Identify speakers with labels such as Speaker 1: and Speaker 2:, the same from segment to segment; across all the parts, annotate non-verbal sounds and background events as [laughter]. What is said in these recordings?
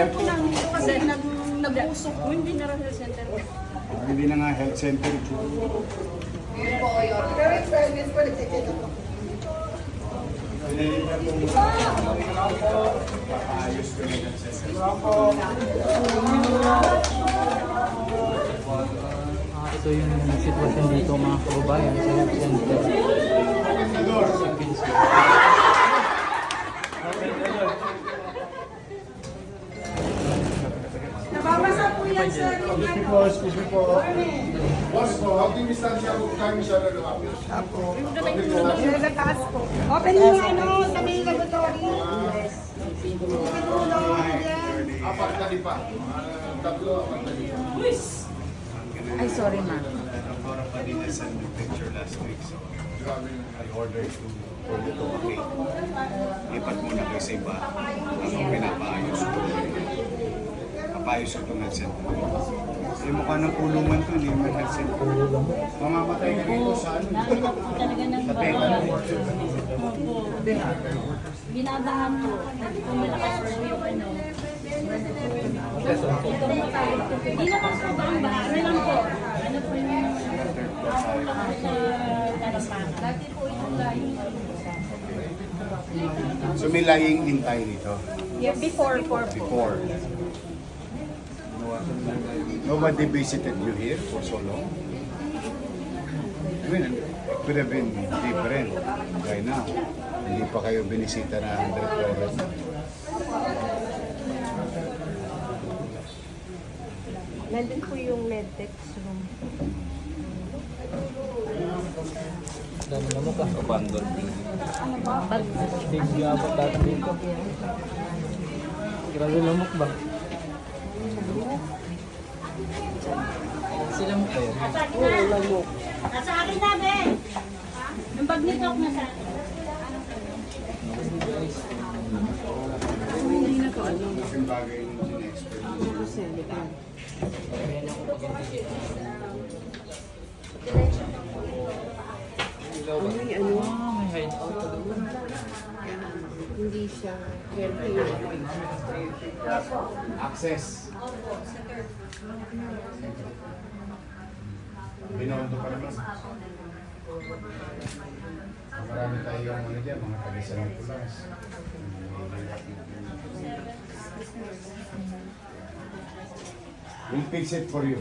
Speaker 1: center.
Speaker 2: Kasi nag nabusok ko, hindi na rin health center.
Speaker 1: Ah, hindi na nga health center. Papaayos ko ng health center.
Speaker 3: Ah, ito yung sitwasyon dito mga kababayan sa health center.
Speaker 4: Nababasa po yan, sir.
Speaker 1: Excuse me po, excuse me po. Boss po, how do you stand siya kung kami siya nalapit?
Speaker 4: Sir, taas po. Open yung ano, sa may laboratory.
Speaker 1: Apat na lipa. Tatlo, apat na lipa.
Speaker 5: Ay, sorry ma'am.
Speaker 6: Nagkora pa din the picture last week. So, I ordered to for to okay. Lipat muna kayo sa iba. Habang pinapaayos ko. Papaayos ko itong health center. Eh, mukha ng kulungan to, hindi mo health center.
Speaker 1: Mamamatay ka rito sa ano?
Speaker 2: Talaga nang
Speaker 1: Sa teka.
Speaker 2: Opo. Binadahan ko. Kung malakas po yung ano. Hindi naman sobrang baha. Ano lang po? Ano po yung ako lang po sa tarapan. Dati po yung layo.
Speaker 1: So may lying in tayo dito.
Speaker 2: Yeah, before, before po.
Speaker 1: Before. Nobody visited you here for so long? I mean, it could have been different by now. Hindi pa kayo binisita na 100%.
Speaker 5: Nandun po yung medtex room.
Speaker 3: Dami na mo ka.
Speaker 6: Abandon.
Speaker 3: Hindi abot data dito. Grabe lamok ba? Sila mo kayo.
Speaker 2: Nasa akin na, be! Yung bag nito ako nasa
Speaker 1: Yung bagay yung in-expert.
Speaker 3: May ano? Ah, may hideout.
Speaker 5: Hindi siya healthy.
Speaker 1: Access. Binondo pa naman. Marami tayong ano dyan, mga taga-San Nicolas. We'll fix it for you.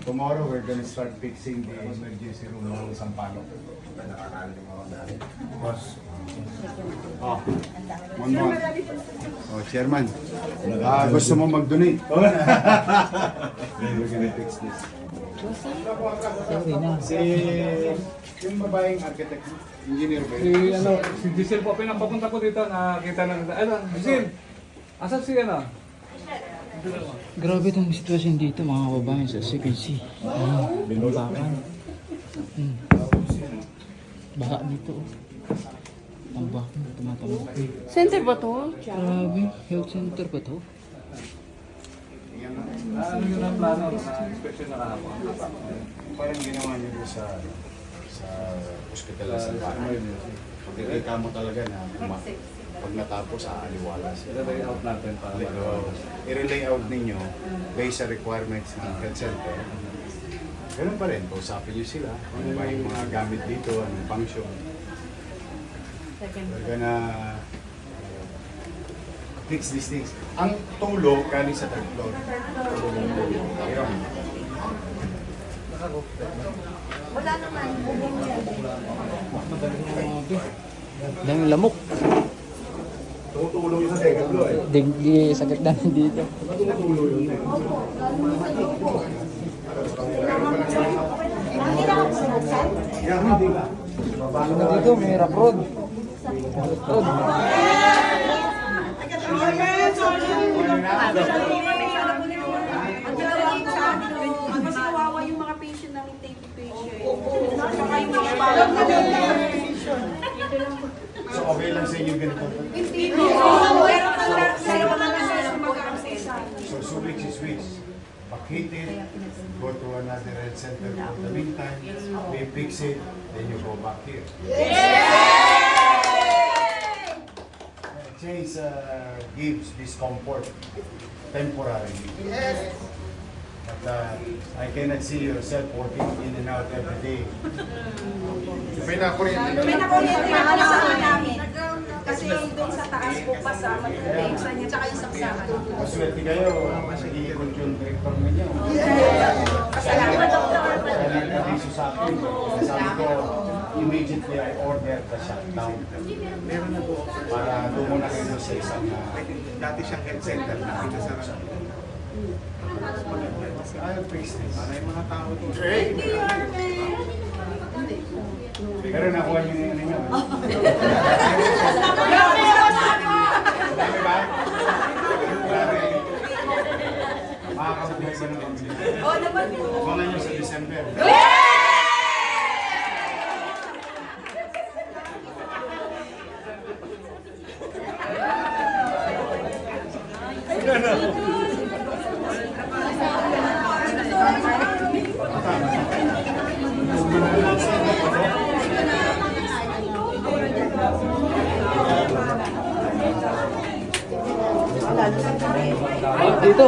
Speaker 1: Tomorrow, we're gonna start fixing the emergency room ng Sampaloc. Boss. Oh, one more. Oh, chairman. Ah, gusto mo mag-donate? [laughs] we're gonna fix this.
Speaker 3: Sorry na.
Speaker 1: Si yung babaeng architect, engineer ba
Speaker 7: Si
Speaker 1: yun?
Speaker 7: ano, si Giselle po, pinapapunta ko dito, nakakita ng, ano, Giselle, asan si ano?
Speaker 3: Grabe itong sitwasyon dito mga kababayan sa as you can see. Ano, binabakan. Hmm. Baka dito. oh. Ang baka tumatambak.
Speaker 5: Center ba to?
Speaker 3: Grabe, health center ba to?
Speaker 7: Ano yun ang plano na inspection na kahapon?
Speaker 1: Parang ginawa niyo doon sa sa hospital sa bahay. Pagkikita mo talaga na uma- pag natapos, aaliwala sila.
Speaker 7: Ito out natin para
Speaker 1: Like, uh, i-relay out ninyo based sa requirements ng health center. Ganun pa rin, kausapin niyo sila. Ano ba yung mga gamit dito, anong function. We're gonna fix these things. Ang tulo galing sa third floor. Ayun.
Speaker 3: Grabe. Daming lamok.
Speaker 1: Tumutulong yung sa second floor eh.
Speaker 3: Digdi sakit namin dito. Ano dito? May rock road. Road.
Speaker 4: Mas kawawa yung mga patient ng TB patient. Saka yung mga patient.
Speaker 1: So okay lang sa inyo ganito?
Speaker 4: Pero pero na sila mag-access.
Speaker 1: So switch is switch. Pakit it, go to another health center for the meantime, we fix it, then you go back here. Change uh, gives discomfort temporarily. Yes. But uh, I cannot see yourself working in and out every day. May nakuryente
Speaker 4: May nakuryente na ako sa namin. Kasi doon sa taas po pa sa matubig, sa niya, tsaka yung saksakan.
Speaker 1: Maswerte kayo, nag-iikot yung director ninyo.
Speaker 4: Salamat, Doktor.
Speaker 1: Kaya nag-iso sa akin. Sabi ko, immediately I ordered the shutdown.
Speaker 6: Meron na po.
Speaker 1: Para doon muna kayo sa isang uh,
Speaker 6: Dati siyang health center na pinasara.
Speaker 1: I'll fix this.
Speaker 6: Para yung mga tao doon.
Speaker 1: Pero nakuha niyo na yun ninyo. Dami ba? Grabe. Makakabuhay ba naman?
Speaker 4: Oo naman po.
Speaker 1: Abangan niyo sa December.
Speaker 3: Dito,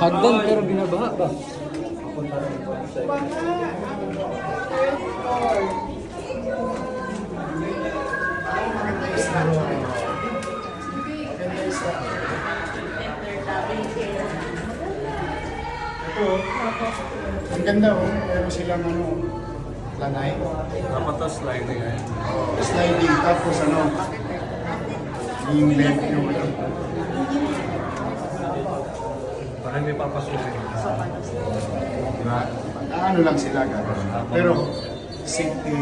Speaker 3: hagdan pero binabaha ba?
Speaker 1: Ito, ang ganda oh. Meron silang ano, lanay.
Speaker 7: Dapat to sliding eh.
Speaker 1: Sliding tapos ano, yung left yung
Speaker 7: Para hindi papasukin.
Speaker 1: Diba? Ano lang sila gagawin. Pero safety.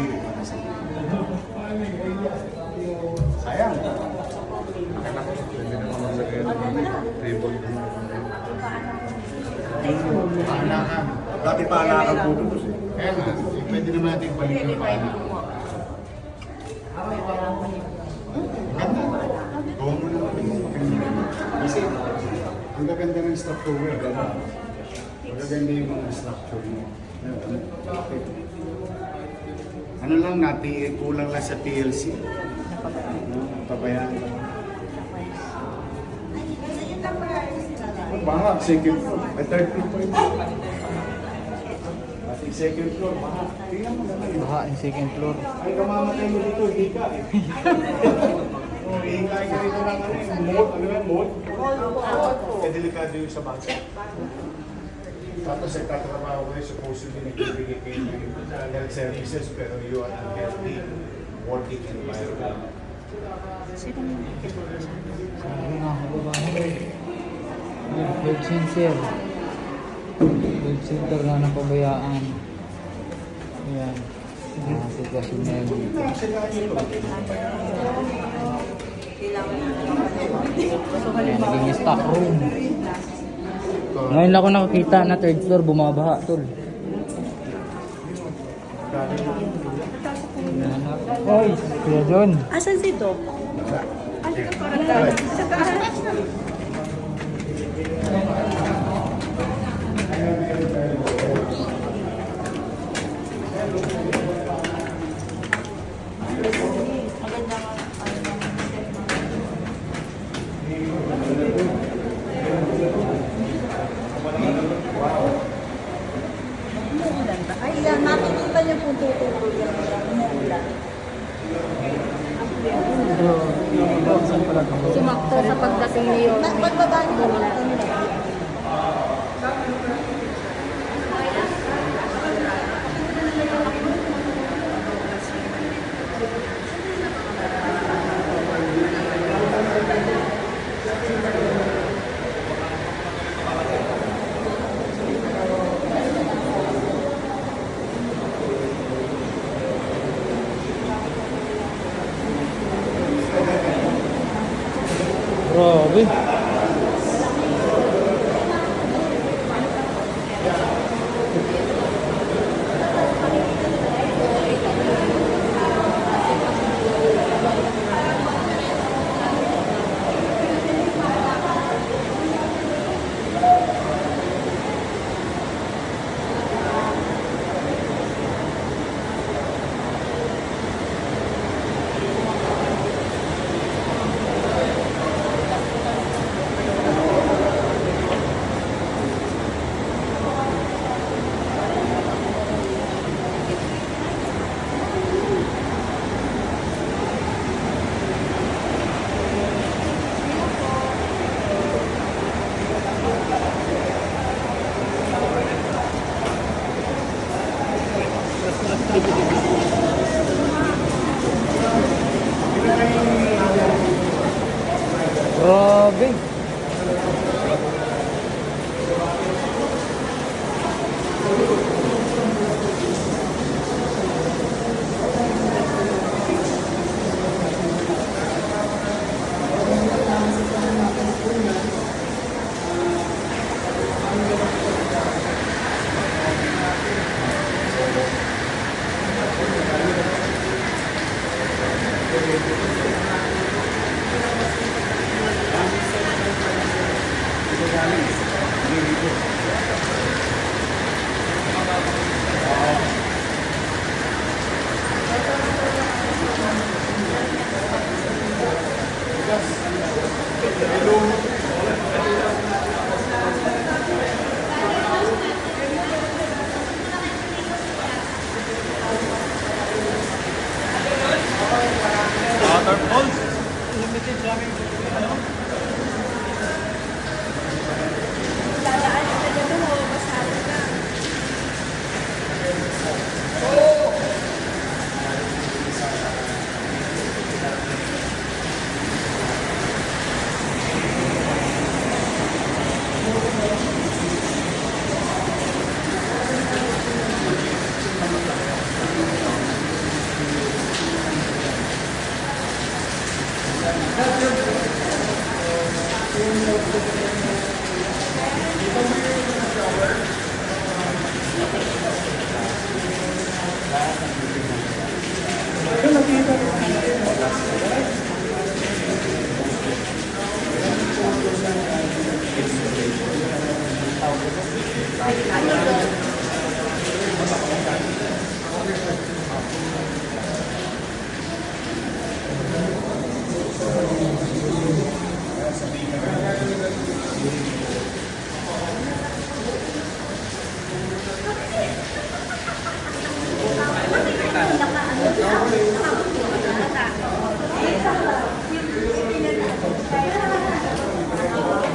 Speaker 1: Sayang.
Speaker 7: Pwede naman maglagay ng table.
Speaker 1: Paanakan.
Speaker 6: Dati pa alakan po doon.
Speaker 1: Kaya nga, pwede naman natin balik yung paanakan. Ganda. Gawin mo lang. Kasi, ang gaganda ng structure mo. Ganda. Magaganda yung mga structure mo. Ano lang, nati, kulang lang sa TLC. No? Pabayaan lang. Baha, second floor. Ay, third floor pa rin. Second floor, baha. Tingnan mo naman.
Speaker 3: Baha yung second floor.
Speaker 1: Ay, kamamatay mo dito, hindi ka eh. [laughs] Oh, Hihingay ka rito ng ano yung mold, ano yung mold? Eh, delikado yung sa bata. Tapos ay tatrabaho kayo, supposedly nagbibigay kayo ng health services, pero you are unhealthy working environment.
Speaker 3: Sabi nga ako ba? Health center. Health center na napabayaan. Ayan. Ah, sitwasyon na yun dito. Ayan, naging stock room. Ngayon lang ako nakakita na third floor bumabaha, tol. Ayan. Oy, Kuya John.
Speaker 4: Asan si Doc? Ay, yan. Makikita niyo po tutulog yan. Umuulan.
Speaker 5: Sumakto sa pagdating
Speaker 4: niyo po.
Speaker 3: Grabe.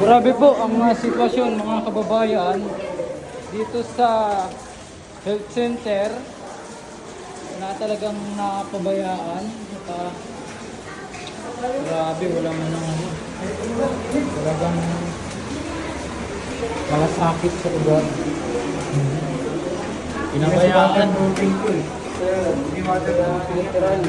Speaker 3: Grabe po ang mga sitwasyon mga kababayan dito sa health center na talagang nakapabayaan. Naka, grabe, wala man ang ano. Talagang malasakit sa lugar. Pinabayaan. Literal.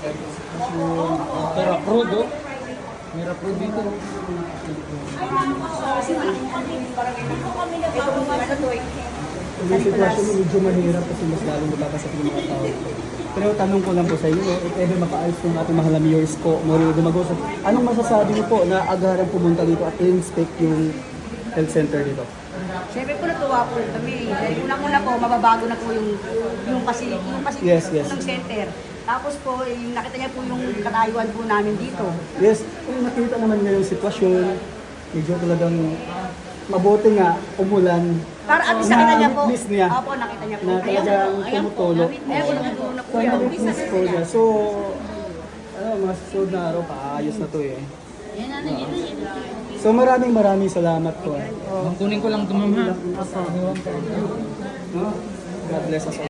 Speaker 3: Pero crudo. Mira crudo dito.
Speaker 8: Yung sitwasyon mo medyo mahirap kasi mas lalo nababasag yung mga tao. Pero tanong ko lang po sa inyo, if ever makaayos ng ating mahal na Mayor Sko, Mario Dumagosa, anong masasabi niyo po na agaran pumunta dito at inspect yung health center dito?
Speaker 4: Siyempre po natuwa po kami. Dahil unang-una po, mababago na po yung yung kasi yung kasi
Speaker 8: Yes, yes.
Speaker 4: ng center. Tapos po, eh, yung nakita niya po yung katayuan po namin dito.
Speaker 8: Yes, kung nakita naman niya yung sitwasyon, medyo talagang mabuti nga umulan.
Speaker 4: Para at least nakita niya po.
Speaker 8: Na-witness niya.
Speaker 4: Opo, nakita niya po.
Speaker 8: Na talagang tumutulo.
Speaker 4: Ayan po, na po
Speaker 8: So,
Speaker 4: yan.
Speaker 8: na-witness po niya. So, ano, mga susunod na araw, paayos na to eh. So maraming maraming salamat po.
Speaker 3: Kunin ko lang ito ma'am ha.
Speaker 8: No? God bless us all.